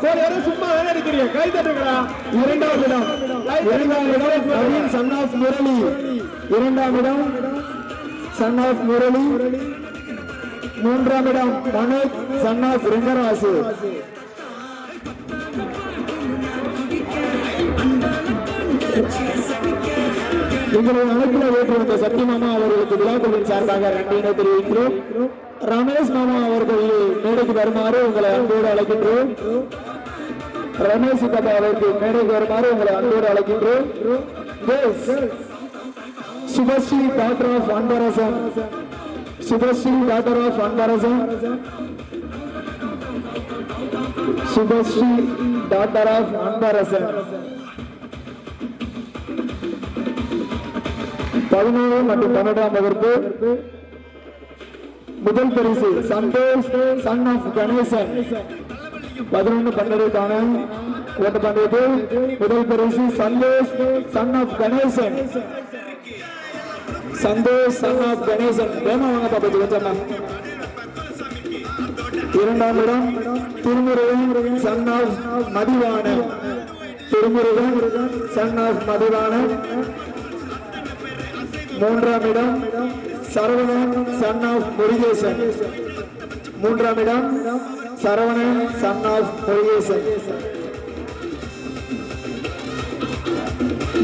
கோடி வரை சும்மா வேலை இருக்கிறீங்க கை தட்டுங்களா இரண்டாவது இடம் இரண்டாவது இடம் நவீன் சன் ஆஃப் முரளி இரண்டாம் இடம் சன் ஆஃப் முரளி மூன்றாம் இடம் மனோஜ் சன் ஆஃப் ரிங்கராசு எங்களை அழைப்பில் ஏற்று வந்த சத்யமாமா அவர்களுக்கு விழாக்குழுவின் சார்பாக நன்றியினை தெரிவிக்கிறோம். ரமேஷ் மாமா அவர்கள் மேடைக்கு வருமாறு உங்களை அன்போடு அழைக்கின்றோம். ரமேஷ் கதா அவருக்கு மேடைக்கு வருமாறு உங்களை அன்போடு அழைக்கின்றோம். Subhashree doctor of Anbarasan Subhashree doctor of Anbarasan Subhashree doctor of Anbarasan பதினேழு மற்றும் பன்னெண்டாம் வகுப்பு முதல் பரிசு சந்தோஷ் சன் ஆஃப் கணேசன். பதினொன்று பன்னெண்டுக்கான ஓட்ட பந்தயத்தில் முதல் பரிசு Santhosh son of Ganesan. Santhosh son of Ganesan. வேணும் வாங்க பாப்பா கொஞ்சம் இரண்டாம் இடம் Thirumurugan son of Mathivanan Thirumurugan son of Mathivanan மூன்றாம் இடம் சரவணன் சன் ஆஃப் முருகேசன். மூன்றாம் இடம் சரவணன் சன் ஆஃப் முருகேசன்.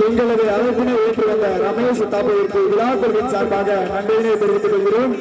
எங்களது அழைப்பினை ஏற்று வந்த ரமேஷ் தாபுவிற்கு விழாக்குழுவின் சார்பாக நன்றியினை தெரிவித்துக் கொள்கிறோம்.